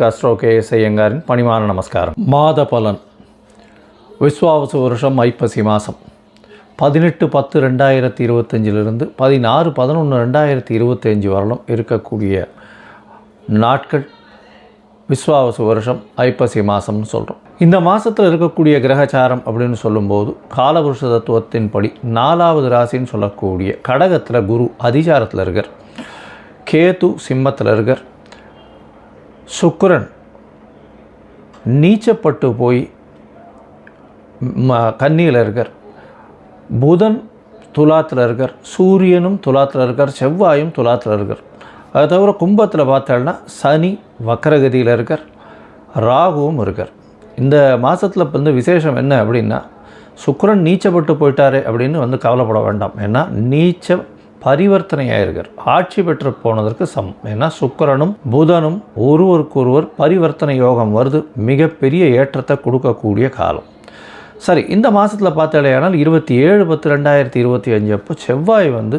உங்களுக்கு astro K S ஐயங்காரின் பணிமான நமஸ்காரம். மாத பலன். விஸ்வாவசு வருஷம் ஐப்பசி மாதம் பதினெட்டு பத்து ரெண்டாயிரத்தி இருபத்தஞ்சிலிருந்து பதினாறு பதினொன்று ரெண்டாயிரத்தி இருபத்தஞ்சி வரலும் இருக்கக்கூடிய நாட்கள் விஸ்வாவசு வருஷம் ஐப்பசி மாதம்னு சொல்கிறோம் இந்த மாதத்தில் இருக்கக்கூடிய கிரகச்சாரம் அப்படின்னு சொல்லும்போது காலபுருஷ தத்துவத்தின்படி நாலாவது ராசின்னு சொல்லக்கூடிய கடகத்தில் குரு அதிசாரத்தில் இருக்கார். கேது சிம்மத்தில் இருக்கார். சுக்கரன் நீச்சப்பட்டு போய் ம- கன்னியில் இருக்கார். புதன் துலாத்தில் இருக்கார். சூரியனும் துலாத்தில் இருக்கார். செவ்வாயும் துலாத்தில் இருக்கார். அது தவிர கும்பத்தில் பார்த்தோம்னா சனி வக்கரகதியில் இருக்கார். ராகுவும் இருக்கார். இந்த மாதத்தில் வந்து விசேஷம் என்ன அப்படின்னா சுக்கரன் நீச்சப்பட்டு போயிட்டாரு அப்படின்னு வந்து கவலைப்பட வேண்டாம். ஏன்னா நீச்சம் பரிவர்த்தனை இருக்கார் ஆட்சி பெற்று போனதற்கு சமம். ஏன்னா சுக்கரனும் புதனும் ஒருவருக்கொருவர் பரிவர்த்தனை யோகம் வருது. மிகப்பெரிய ஏற்றத்தை கொடுக்கக்கூடிய காலம். சரி இந்த மாதத்தில் பார்த்தாலேயானால் இருபத்தி ஏழு பத்து ரெண்டாயிரத்தி இருபத்தி அஞ்சு அப்போ செவ்வாய் வந்து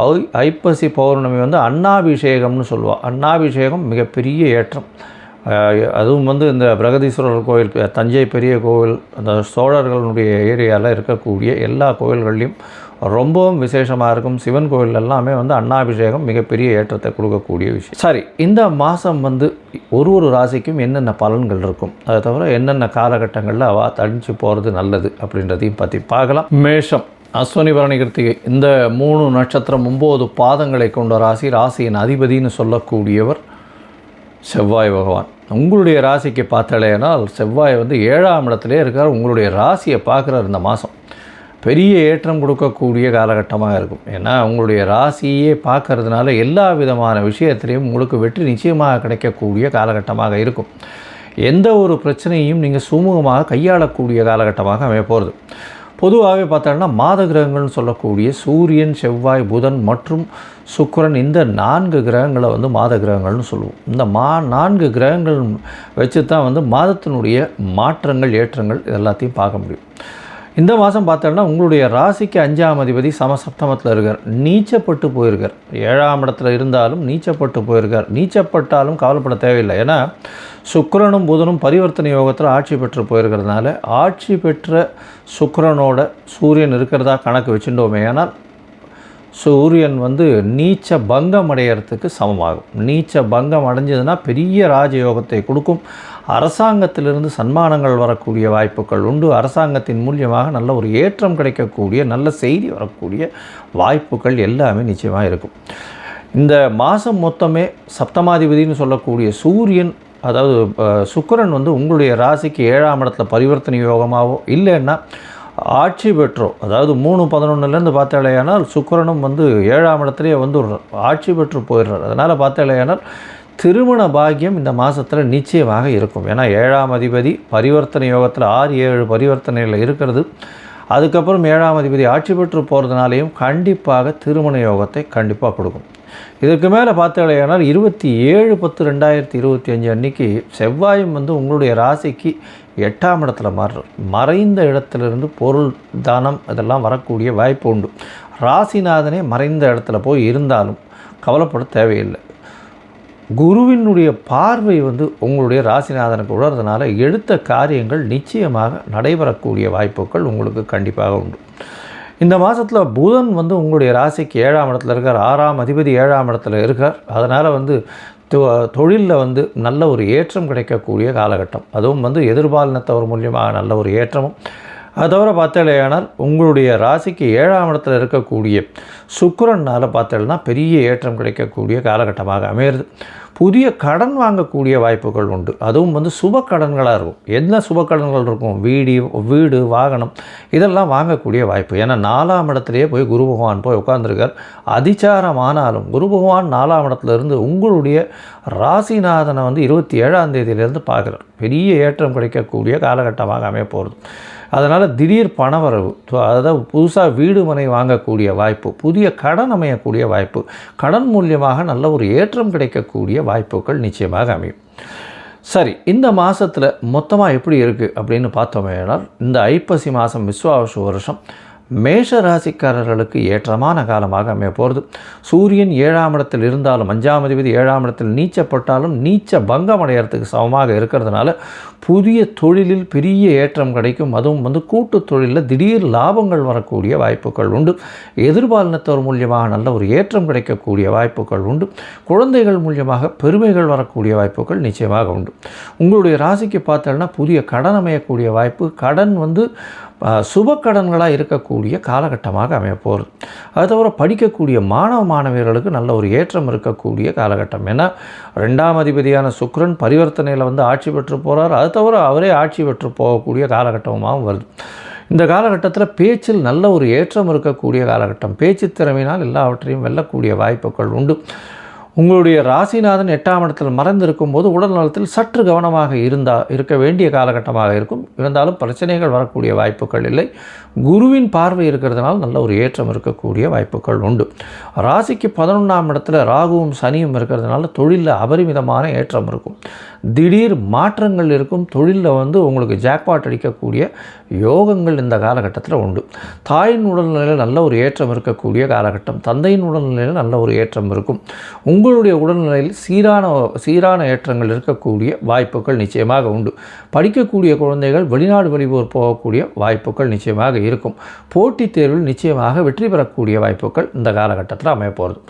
ஐ ஐப்பசி பௌர்ணமி வந்து அண்ணாபிஷேகம்னு சொல்லுவாள் அண்ணாபிஷேகம் மிகப்பெரிய ஏற்றம். அதுவும் வந்து இந்த பிரகதீஸ்வரர் கோயில் தஞ்சை பெரிய கோவில் அந்த சோழர்களுடைய ஏரியாவில் இருக்கக்கூடிய எல்லா கோயில்கள்லையும் ரொம்பவும் விசேஷமாக இருக்கும். சிவன் கோயில் எல்லாமே வந்து அன்னாபிஷேகம் மிகப்பெரிய ஏற்றத்தை கொடுக்கக்கூடிய விஷயம். சரி இந்த மாதம் வந்து ஒரு ஒரு ராசிக்கும் என்னென்ன பலன்கள் இருக்கும்? அதை தவிர என்னென்ன காலகட்டங்களில் அவ தடிச்சு போகிறது நல்லது அப்படின்றதையும் பற்றி பார்க்கலாம். மேஷம். அஸ்வினி பரணி கிருத்திகை இந்த மூணு நட்சத்திரம் ஒம்பது பாதங்களை கொண்ட ராசி ராசியின் அதிபதின்னு சொல்லக்கூடியவர் செவ்வாய் பகவான். உங்களுடைய ராசிக்கு பார்த்தாலேனால் செவ்வாய் வந்து ஏழாம் இடத்திலே இருக்கார். உங்களுடைய ராசியை பார்க்குறார் இந்த மாதம் பெரிய ஏற்றம் கொடுக்கக்கூடிய காலகட்டமாக இருக்கும். ஏன்னா உங்களுடைய ராசியே பார்க்கறதுனால எல்லா விதமான விஷயத்திலையும் உங்களுக்கு வெற்றி நிச்சயமாக கிடைக்கக்கூடிய காலகட்டமாக இருக்கும். எந்த ஒரு பிரச்சனையும் நீங்கள் சுமூகமாக கையாளக்கூடிய காலகட்டமாக அமைய போகிறது பொதுவாகவே பார்த்தோம்னா மாத கிரகங்கள்னு சொல்லக்கூடிய சூரியன் செவ்வாய் புதன் மற்றும் சுக்கரன் இந்த நான்கு கிரகங்களை வந்து மாத கிரகங்கள்னு சொல்லுவோம். இந்த மா நான்கு கிரகங்கள் வச்சு தான் வந்து மாதத்தினுடைய மாற்றங்கள் ஏற்றங்கள் இது எல்லாத்தையும் பார்க்க முடியும். இந்த மாதம் பார்த்தோம்னா உங்களுடைய ராசிக்கு அஞ்சாம் அதிபதி சமசப்தமத்தில் இருக்கார். நீச்சப்பட்டு போயிருக்கார். ஏழாம் இடத்துல இருந்தாலும் நீச்சப்பட்டு போயிருக்கார். நீச்சப்பட்டாலும் கவலைப்பட தேவையில்லை. ஏன்னா சுக்கரனும் புதனும் பரிவர்த்தனை யோகத்தில் ஆட்சி பெற்று போயிருக்கிறதுனால ஆட்சி பெற்ற சுக்கரனோட சூரியன் இருக்கிறதா கணக்கு வச்சுட்டோமே. ஆனால் சூரியன் வந்து நீச்ச பங்கம் அடையிறதுக்கு சமமாகும். நீச்ச பங்கம் அடைஞ்சதுன்னா பெரிய ராஜயோகத்தை கொடுக்கும். அரசாங்கத்திலிருந்து சன்மானங்கள் வரக்கூடிய வாய்ப்புகள் உண்டு. அரசாங்கத்தின் மூலியமாக நல்ல ஒரு ஏற்றம் கிடைக்கக்கூடிய நல்ல செய்தி வரக்கூடிய வாய்ப்புகள் எல்லாமே நிச்சயமாக இருக்கும். இந்த மாதம் மொத்தமே சப்தமாதிபதினு சொல்லக்கூடிய சூரியன் அதாவது சுக்கரன் சுக்கிரன் வந்து உங்களுடைய ராசிக்கு ஏழாம் இடத்துல பரிவர்த்தனை யோகமாகவோ இல்லைன்னா ஆட்சி பெற்றோ அதாவது மூணு பதினொன்றுலேருந்து பார்த்தாலேயானால் சுக்கரனும் வந்து ஏழாம் இடத்துலேயே வந்து ஒரு ஆட்சி பெற்று போயிடுறார். அதனால் பார்த்தாலேயானால் திருமண பாக்கியம் இந்த மாதத்தில் நிச்சயமாக இருக்கும். ஏன்னா ஏழாம் அதிபதி பரிவர்த்தனை யோகத்தில் ஆறு ஏழு பரிவர்த்தனையில் இருக்கிறது. அதுக்கப்புறம் ஏழாம் அதிபதி ஆட்சி பெற்று போகிறதுனாலையும் கண்டிப்பாக திருமண யோகத்தை கண்டிப்பாக கொடுக்கும். இதற்கு மேலே பார்த்தீங்கன்னா இருபத்தி ஏழு பத்து ரெண்டாயிரத்தி இருபத்தி அஞ்சு அன்னைக்கு செவ்வாயும் வந்து உங்களுடைய ராசிக்கு எட்டாம் இடத்துல மாறுறோம் மறைந்த இடத்துலேருந்து பொருள் தானம் இதெல்லாம் வரக்கூடிய வாய்ப்பு உண்டு. ராசிநாதனே மறைந்த இடத்துல போய் இருந்தாலும் கவலைப்பட தேவையில்லை. குருவினுடைய பார்வை வந்து உங்களுடைய ராசிநாதனுக்கு உணர்றதுனால எடுத்த காரியங்கள் நிச்சயமாக நடைபெறக்கூடிய வாய்ப்புகள் உங்களுக்கு கண்டிப்பாக உண்டு. இந்த மாதத்தில் புதன் வந்து உங்களுடைய ராசிக்கு ஏழாம் இடத்துல இருக்கார். ஆறாம் அதிபதி ஏழாம் இடத்துல இருக்கார். அதனால் வந்து தொழிலில் வந்து நல்ல ஒரு ஏற்றம் கிடைக்கக்கூடிய காலகட்டம். அதுவும் வந்து எதிர்பாலினத்தவர் மூலியமாக நல்ல ஒரு ஏற்றமும். அது தவிர பார்த்தேனால் உங்களுடைய ராசிக்கு ஏழாம் இடத்துல இருக்கக்கூடிய சுக்கரனால் பார்த்தேன்னா பெரிய ஏற்றம் கிடைக்கக்கூடிய காலகட்டமாக அமையிறது. புதிய கடன் வாங்கக்கூடிய வாய்ப்புகள் உண்டு. அதுவும் வந்து சுப கடன்களாக இருக்கும். என்ன சுப கடன்கள் இருக்கும்? வீடு வீடு வாகனம் இதெல்லாம் வாங்கக்கூடிய வாய்ப்பு. ஏன்னா நாலாம் இடத்துலையே போய் குரு பகவான் போய் உட்காந்துருக்கார் அதிச்சாரம் ஆனாலும் குரு பகவான் நாலாம் இடத்துல இருந்து உங்களுடைய ராசிநாதனை வந்து இருபத்தி ஏழாம் தேதியிலேருந்து பார்க்குறார். பெரிய ஏற்றம் கிடைக்கக்கூடிய காலகட்டமாக அமைய போகிறது அதனால் திடீர் பணவரவு ஸோ அதாவது புதுசாக வீடு மனை வாங்கக்கூடிய வாய்ப்பு புதிய கடன் அமையக்கூடிய வாய்ப்பு கடன் மூலியமாக நல்ல ஒரு ஏற்றம் கிடைக்கக்கூடிய வாய்ப்புகள் நிச்சயமாக அமையும். சரி இந்த மாதத்தில் மொத்தமாக எப்படி இருக்குது அப்படின்னு பார்த்தோமேனால் இந்த ஐப்பசி மாதம் விஸ்வாவசு வருஷம் மேஷ ராசிக்காரர்களுக்கு ஏற்றமான காலமாக அமைய போகிறது சூரியன் ஏழாம் இடத்தில் இருந்தாலும் அஞ்சாம் அதிபதி ஏழாம் இடத்தில் நீச்சப்பட்டாலும் நீச்ச பங்கம் அடையிறதுக்கு சமமாக இருக்கிறதுனால புதிய தொழிலில் பெரிய ஏற்றம் கிடைக்கும். அதுவும் வந்து கூட்டு தொழிலில் திடீர் லாபங்கள் வரக்கூடிய வாய்ப்புகள் உண்டு. எதிர்பாலினத்தவர் மூலியமாக நல்ல ஒரு ஏற்றம் கிடைக்கக்கூடிய வாய்ப்புகள் உண்டு. குழந்தைகள் மூலியமாக பெருமைகள் வரக்கூடிய வாய்ப்புகள் நிச்சயமாக உண்டு. உங்களுடைய ராசிக்கு பார்த்தோன்னா புதிய கடன் அமையக்கூடிய வாய்ப்பு. கடன் வந்து சுபக்கடன்களாக சுப கடன்களாக இருக்கக்கூடிய காலகட்டமாக அமையப்போகுது. அது தவிர படிக்கக்கூடிய மாணவ மாணவியர்களுக்கு நல்ல ஒரு ஏற்றம் இருக்கக்கூடிய காலகட்டம். ஏன்னா ரெண்டாம் அதிபதியான சுக்ரன் பரிவர்த்தனையில் வந்து ஆட்சி பெற்று போகிறார் அது தவிர அவரே ஆட்சி பெற்று போகக்கூடிய காலகட்டமாகவும் வருது. இந்த காலகட்டத்தில் பேச்சில் நல்ல ஒரு ஏற்றம் இருக்கக்கூடிய காலகட்டம். பேச்சு திறமையினால் எல்லாவற்றையும் வெல்லக்கூடிய வாய்ப்புகள் உண்டு. உங்களுடைய ராசிநாதன் எட்டாம் இடத்தில் மறைந்திருக்கும் போது உடல் நலத்தில் சற்று கவனமாக இருந்தால் இருக்க வேண்டிய காலகட்டமாக இருக்கும். இருந்தாலும் பிரச்சனைகள் வரக்கூடிய வாய்ப்புகள் இல்லை. குருவின் பார்வை இருக்கிறதுனால நல்ல ஒரு ஏற்றம் இருக்கக்கூடிய வாய்ப்புகள் உண்டு. ராசிக்கு பதினொன்றாம் இடத்துல ராகுவும் சனியும் இருக்கிறதுனால தொழிலில் அபரிமிதமான ஏற்றம் இருக்கும். திடீர் மாற்றங்கள் இருக்கும் தொழிலில் வந்து உங்களுக்கு ஜாக்பாட் அடிக்கக்கூடிய யோகங்கள் இந்த காலகட்டத்தில் உண்டு. தாயின் உடல்நிலையில் நல்ல ஒரு ஏற்றம் இருக்கக்கூடிய காலகட்டம் தந்தையின் உடல்நிலையில் நல்ல ஒரு ஏற்றம் இருக்கும். உங்களுடைய உடல்நிலையில் சீரான சீரான ஏற்றங்கள் இருக்கக்கூடிய வாய்ப்புகள் நிச்சயமாக உண்டு. படிக்கக்கூடிய குழந்தைகள் வெளிநாடு வெளியூர் போகக்கூடிய வாய்ப்புகள் நிச்சயமாக இருக்கும். போட்டித் தேர்வில் நிச்சயமாக வெற்றி பெறக்கூடிய வாய்ப்புகள் இந்த காலகட்டத்தில் அமையப்போகிறது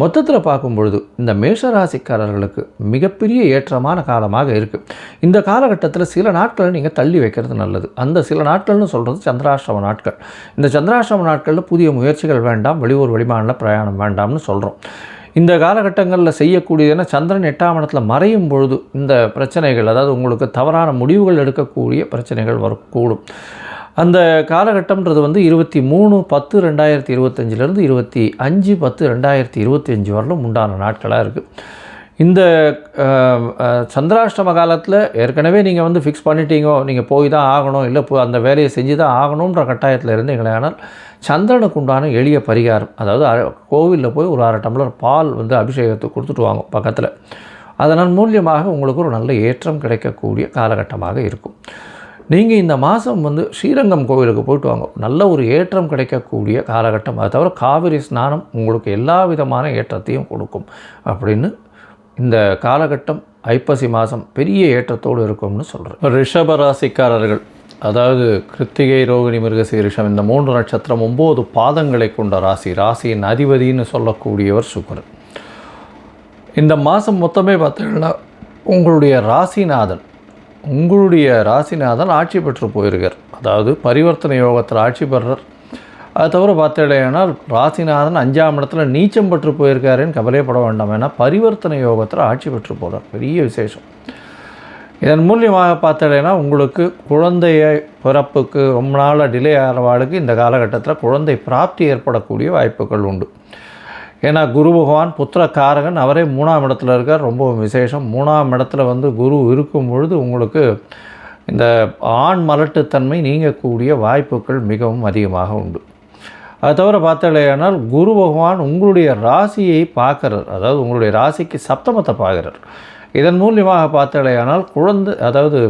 மொத்தத்தில் பார்க்கும் பொழுது இந்த மேஷராசிக்காரர்களுக்கு மிகப்பெரிய ஏற்றமான காலமாக இருக்குது இந்த காலகட்டத்தில் சில நாட்களை நீங்கள் தள்ளி வைக்கிறது நல்லது. அந்த சில நாட்கள்னு சொல்கிறது சந்திராஷ்டம நாட்கள். இந்த சந்திராஷ்டம நாட்களில் புதிய முயற்சிகள் வேண்டாம் வெளியூர் வெளிமாநில பிரயாணம் வேண்டாம்னு சொல்கிறோம் இந்த காலகட்டங்களில் செய்யக்கூடியதுன்னா சந்திரன் எட்டாம் இடத்துல மறையும் பொழுது இந்த பிரச்சனைகள் அதாவது உங்களுக்கு தவறான முடிவுகள் எடுக்கக்கூடிய பிரச்சனைகள் வரக்கூடும். அந்த காலகட்டம்ன்றது வந்து இருபத்தி மூணு பத்து ரெண்டாயிரத்தி இருபத்தஞ்சிலேருந்து இருபத்தி அஞ்சு பத்து ரெண்டாயிரத்தி இருபத்தி அஞ்சு வரலும் உண்டான நாட்களாக இருக்குது இந்த சந்திராஷ்டம காலத்தில் ஏற்கனவே நீங்கள் வந்து ஃபிக்ஸ் பண்ணிட்டீங்கோ நீங்கள் போய் தான் ஆகணும் இல்லை போ அந்த வேலையை செஞ்சு தான் ஆகணுன்ற கட்டாயத்தில் இருந்தீங்களே ஆனால் சந்திரனுக்கு உண்டான எளிய பரிகாரம் அதாவது கோவிலில் போய் ஒரு அரை டம்ளர் பால் வந்து அபிஷேகத்துக்கு கொடுத்துட்டு வாங்க பக்கத்தில். அதனால் மூலியமாக உங்களுக்கு ஒரு நல்ல ஏற்றம் கிடைக்கக்கூடிய காலகட்டமாக இருக்கும். நீங்கள் இந்த மாதம் வந்து ஸ்ரீரங்கம் கோவிலுக்கு போயிட்டு வாங்க. நல்ல ஒரு ஏற்றம் கிடைக்கக்கூடிய காலகட்டம். அது தவிர காவிரி ஸ்நானம் உங்களுக்கு எல்லா விதமான ஏற்றத்தையும் கொடுக்கும். அப்படின்னு இந்த காலகட்டம் ஐப்பசி மாதம் பெரிய ஏற்றத்தோடு இருக்கும்னு சொல்கிறேன் ரிஷப ராசிக்காரர்கள் அதாவது கிருத்திகை ரோகிணி மிருகசீரிஷம் இந்த மூன்று நட்சத்திரம் ஒம்பது பாதங்களை கொண்ட ராசி. ராசியின் அதிபதின்னு சொல்லக்கூடியவர் சுக்கரன். இந்த மாதம் மொத்தமே பார்த்தீங்கன்னா உங்களுடைய ராசிநாதன் உங்களுடைய ராசிநாதன் ஆட்சி பெற்று போயிருக்கார். அதாவது பரிவர்த்தனை யோகத்தில் ஆட்சி பெறுறார் அது தவிர பார்த்தீங்கன்னா ராசிநாதன் அஞ்சாம் இடத்துல நீச்சம் பெற்று போயிருக்காருன்னு கவலைப்பட வேண்டாம். ஏன்னா பரிவர்த்தனை யோகத்தில் ஆட்சி பெற்று போகிறார் பெரிய விசேஷம். இதன் மூலியமாக பார்த்தீங்கன்னா உங்களுக்கு குழந்தைய பிறப்புக்கு ரொம்ப நாளாக டிலே ஆகிறவாளுக்கு இந்த காலகட்டத்தில் குழந்தை பிராப்தி ஏற்படக்கூடிய வாய்ப்புகள் உண்டு. ஏன்னா குரு பகவான் புத்திர காரகன் அவரே மூணாம் இடத்துல இருக்கார். ரொம்ப விசேஷம். மூணாம் இடத்துல வந்து குரு இருக்கும் பொழுது உங்களுக்கு இந்த ஆண் மலட்டுத்தன்மை நீங்கக்கூடிய வாய்ப்புகள் மிகவும் அதிகமாக உண்டு. அது தவிர பார்த்தாலேயானால் குரு பகவான் உங்களுடைய ராசியை பார்க்குறார். அதாவது உங்களுடைய ராசிக்கு சப்தமத்தை பார்க்குறார். இதன் மூலியமாக பார்த்தாலேயானால் குழந்தை அதாவது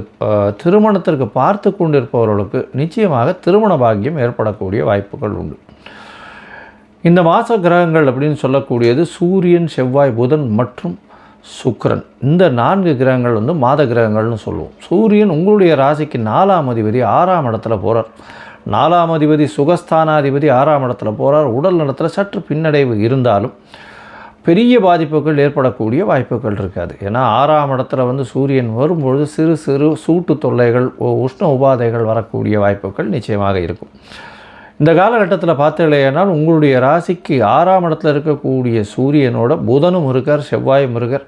திருமணத்திற்கு பார்த்து கொண்டிருப்பவர்களுக்கு நிச்சயமாக திருமண பாக்கியம் ஏற்படக்கூடிய வாய்ப்புகள் உண்டு. இந்த மாத கிரகங்கள் அப்படின்னு சொல்லக்கூடியது சூரியன் செவ்வாய் புதன் மற்றும் சுக்கரன். இந்த நான்கு கிரகங்கள் வந்து மாத கிரகங்கள்னு சொல்லுவோம். சூரியன் உங்களுடைய ராசிக்கு நாலாம் அதிபதி ஆறாம் இடத்துல போகிறார் நாலாம் அதிபதி சுகஸ்தானாதிபதி ஆறாம் இடத்துல போகிறார் உடல் நலத்தில் சற்று பின்னடைவு இருந்தாலும் பெரிய பாதிப்புகள் ஏற்படக்கூடிய வாய்ப்புகள் இருக்காது. ஏன்னா ஆறாம் இடத்துல வந்து சூரியன் வரும்பொழுது சிறு சிறு சூட்டு தொல்லைகள் உஷ்ண உபாதைகள் வரக்கூடிய வாய்ப்புகள் நிச்சயமாக இருக்கும். இந்த காலகட்டத்தில் பார்த்தீங்களேனால் உங்களுடைய ராசிக்கு ஆறாம் இடத்துல இருக்கக்கூடிய சூரியனோட புதனும் இருக்கார் செவ்வாயும் இருக்கார்.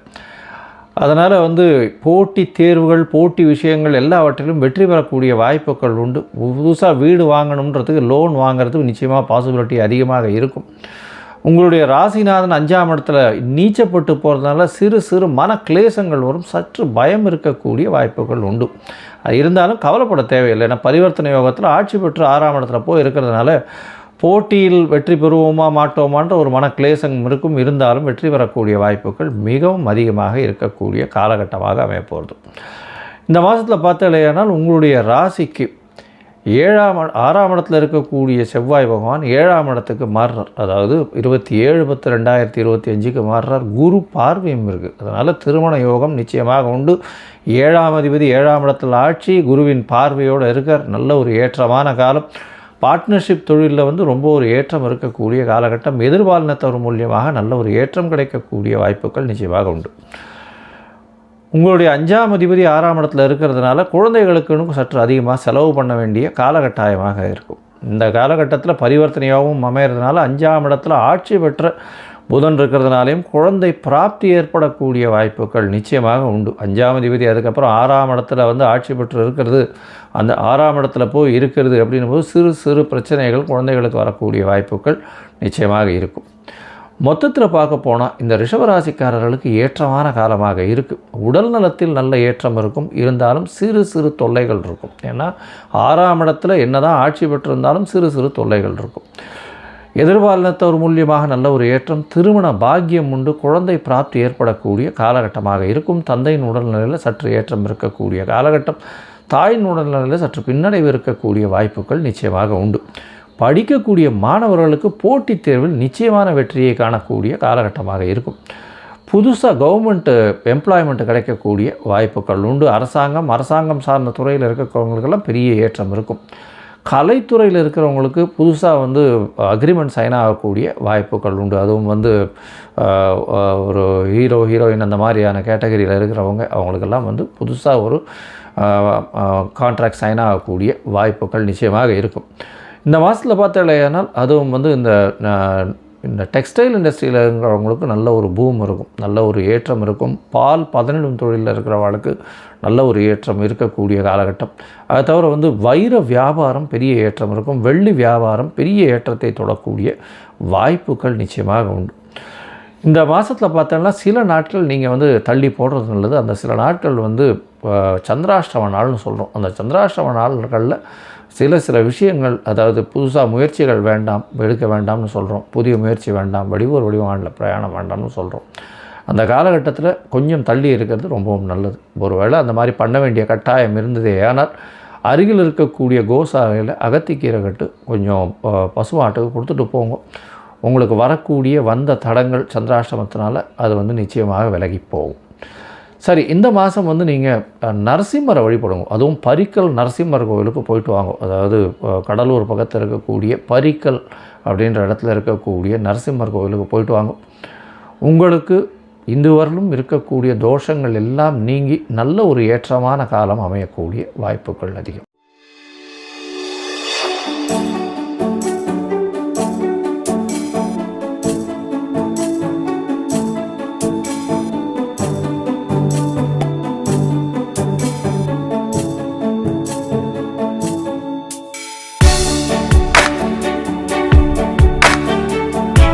அதனால் வந்து போட்டி தேர்வுகள் போட்டி விஷயங்கள் எல்லாவற்றிலும் வெற்றி பெறக்கூடிய வாய்ப்புகள் உண்டு. புதுசாக வீடு வாங்கணுன்றதுக்கு லோன் வாங்குறதுக்கு நிச்சயமாக பாசிபிலிட்டி அதிகமாக இருக்கும். உங்களுடைய ராசிநாதன் அஞ்சாம் இடத்துல நீச்சப்பட்டு போகிறதுனால சிறு சிறு மன கிளேசங்கள் வரும். சற்று பயம் இருக்கக்கூடிய வாய்ப்புகள் உண்டு. அது இருந்தாலும் கவலைப்பட தேவையில்லை. ஏன்னா பரிவர்த்தனை யோகத்தில் ஆட்சி பெற்று ஆறாம் இடத்துல போய் இருக்கிறதுனால போட்டியில் வெற்றி பெறுவோமா மாட்டோமான்ற ஒரு மன கிளேசம் இருக்கும். இருந்தாலும் வெற்றி பெறக்கூடிய வாய்ப்புகள் மிகவும் அதிகமாக இருக்கக்கூடிய காலகட்டமாக அமையப்போகிறது இந்த மாதத்தில் பார்த்தாலேயானால் உங்களுடைய ராசிக்கு ஏழாம் ஆறாம் இடத்துல இருக்கக்கூடிய செவ்வாய் பகவான் ஏழாம் இடத்துக்கு மாறுறார். அதாவது இருபத்தி ஏழு பத்து ரெண்டாயிரத்தி இருபத்தி அஞ்சுக்கு மாறுறார். குரு பார்வையும் இருக்குது அதனால் திருமண யோகம் நிச்சயமாக உண்டு. ஏழாம் அதிபதி ஏழாம் இடத்தில் ஆட்சி குருவின் பார்வையோடு இருக்கார். நல்ல ஒரு ஏற்றமான காலம். பார்ட்னர்ஷிப் தொழிலில் வந்து ரொம்ப ஒரு ஏற்றம் இருக்கக்கூடிய காலகட்டம். எதிர்பாலினத்தவர் மூலியமாக நல்ல ஒரு ஏற்றம் கிடைக்கக்கூடிய வாய்ப்புகள் நிச்சயமாக உண்டு. உங்களுடைய அஞ்சாம் அதிபதி ஆறாம் இடத்துல இருக்கிறதுனால குழந்தைகளுக்குன்னு சற்று அதிகமாக செலவு பண்ண வேண்டிய காலகட்டாயமாக இருக்கும். இந்த காலகட்டத்தில் பரிவர்த்தனையாகவும் அமைகிறதுனால அஞ்சாம் இடத்துல ஆட்சி பெற்ற புதன் இருக்கிறதுனாலையும் குழந்தை பிராப்தி ஏற்படக்கூடிய வாய்ப்புகள் நிச்சயமாக உண்டு. அஞ்சாம் அதிபதி அதுக்கப்புறம் ஆறாம் இடத்துல வந்து ஆட்சி பெற்று இருக்கிறது அந்த ஆறாம் இடத்துல போய் இருக்கிறது அப்படின்னும் போது சிறு சிறு பிரச்சனைகள் குழந்தைகளுக்கு வரக்கூடிய வாய்ப்புகள் நிச்சயமாக இருக்கும். மொத்தத்தில் பார்க்க போனால் இந்த ரிஷபராசிக்காரர்களுக்கு ஏற்றமான காலமாக இருக்குது உடல் நலத்தில் நல்ல ஏற்றம் இருக்கும். இருந்தாலும் சிறு சிறு தொல்லைகள் இருக்கும். ஏன்னா ஆறாம் இடத்துல என்னதான் ஆட்சி பெற்றிருந்தாலும் சிறு சிறு தொல்லைகள் இருக்கும். எதிர்பாலினத்தவர் மூலியமாக நல்ல ஒரு ஏற்றம் திருமண பாக்கியம் உண்டு. குழந்தை பிராப்தி ஏற்படக்கூடிய காலகட்டமாக இருக்கும். தந்தையின் உடல்நிலையில் சற்று ஏற்றம் இருக்கக்கூடிய காலகட்டம். தாயின் உடல்நிலையில் சற்று பின்னடைவு இருக்கக்கூடிய வாய்ப்புகள் நிச்சயமாக உண்டு. படிக்கக்கூடிய மாணவர்களுக்கு போட்டித் தேர்வில் நிச்சயமான வெற்றியை காணக்கூடிய காலகட்டமாக இருக்கும். புதுசாக கவர்மெண்ட்டு எம்ப்ளாய்மெண்ட் கிடைக்கக்கூடிய வாய்ப்புகள் உண்டு. அரசாங்கம் அரசாங்கம் சார்ந்த துறையில் இருக்கிறவங்களுக்கெல்லாம் பெரிய ஏற்றம் இருக்கும். கலைத்துறையில் இருக்கிறவங்களுக்கு புதுசாக வந்து அக்ரிமெண்ட் சைன் ஆகக்கூடிய வாய்ப்புகள் உண்டு. அதுவும் வந்து ஒரு ஹீரோ ஹீரோயின் அந்த மாதிரியான கேட்டகரியில் இருக்கிறவங்க அவங்களுக்கெல்லாம் வந்து புதுசாக ஒரு கான்ட்ராக்ட் சைன் ஆகக்கூடிய வாய்ப்புகள் நிச்சயமாக இருக்கும். இந்த மாதத்தில் பார்த்தாலேயானால் அதுவும் வந்து இந்த இந்த டெக்ஸ்டைல் இண்டஸ்ட்ரியில் இருக்கிறவங்களுக்கு நல்ல ஒரு பூம் இருக்கும் நல்ல ஒரு ஏற்றம் இருக்கும். பால் பதனிடும் தொழிலில் இருக்கிறவங்களுக்கு நல்ல ஒரு ஏற்றம் இருக்கக்கூடிய காலகட்டம். அதை தவிர வந்து வைர வியாபாரம் பெரிய ஏற்றம் இருக்கும் வெள்ளி வியாபாரம் பெரிய ஏற்றத்தை தொடக்கூடிய வாய்ப்புகள் நிச்சயமாக உண்டு. இந்த மாதத்தில் பார்த்தோம்னா சில நாட்கள் நீங்கள் வந்து தள்ளி போடுறது நல்லது. அந்த சில நாட்கள் வந்து சந்திராஷ்டம நாள்னு சொல்கிறோம் அந்த சந்திராஷ்டம நாள்களில் சில சில விஷயங்கள் அதாவது புதுசாக முயற்சிகள் வேண்டாம் எடுக்க வேண்டாம்னு சொல்கிறோம் புதிய முயற்சி வேண்டாம் வடிவூர் வடிவானில் பிரயாணம் வேண்டாம்னு சொல்கிறோம் அந்த காலகட்டத்தில் கொஞ்சம் தள்ளி இருக்கிறது ரொம்பவும் நல்லது. ஒருவேளை அந்த மாதிரி பண்ண வேண்டிய கட்டாயம் இருந்ததே ஆனால் அருகில் இருக்கக்கூடிய கோசாலையில் அகத்திக்கீரை கட்டு கொஞ்சம் பசுமாட்டுக்கு கொடுத்துட்டு போங்க. உங்களுக்கு வரக்கூடிய வந்த தடங்கள் சந்திராஷ்டமத்தினால் அது வந்து நிச்சயமாக விலகி போகும். சரி இந்த மாதம் வந்து நீங்கள் நரசிம்மரை வழிபடுங்க. அதுவும் பரிக்கல் நரசிம்மர் கோவிலுக்கு போயிட்டு வாங்க. அதாவது கடலூர் பக்கத்தில் இருக்கக்கூடிய பரிக்கல் அப்படின்ற இடத்துல இருக்கக்கூடிய நரசிம்மர் கோவிலுக்கு போயிட்டு வாங்க. உங்களுக்கு இந்துவரலும் இருக்கக்கூடிய தோஷங்கள் எல்லாம் நீங்கி நல்ல ஒரு ஏற்றமான காலம் அமையக்கூடிய வாய்ப்புகள் அதிகம்.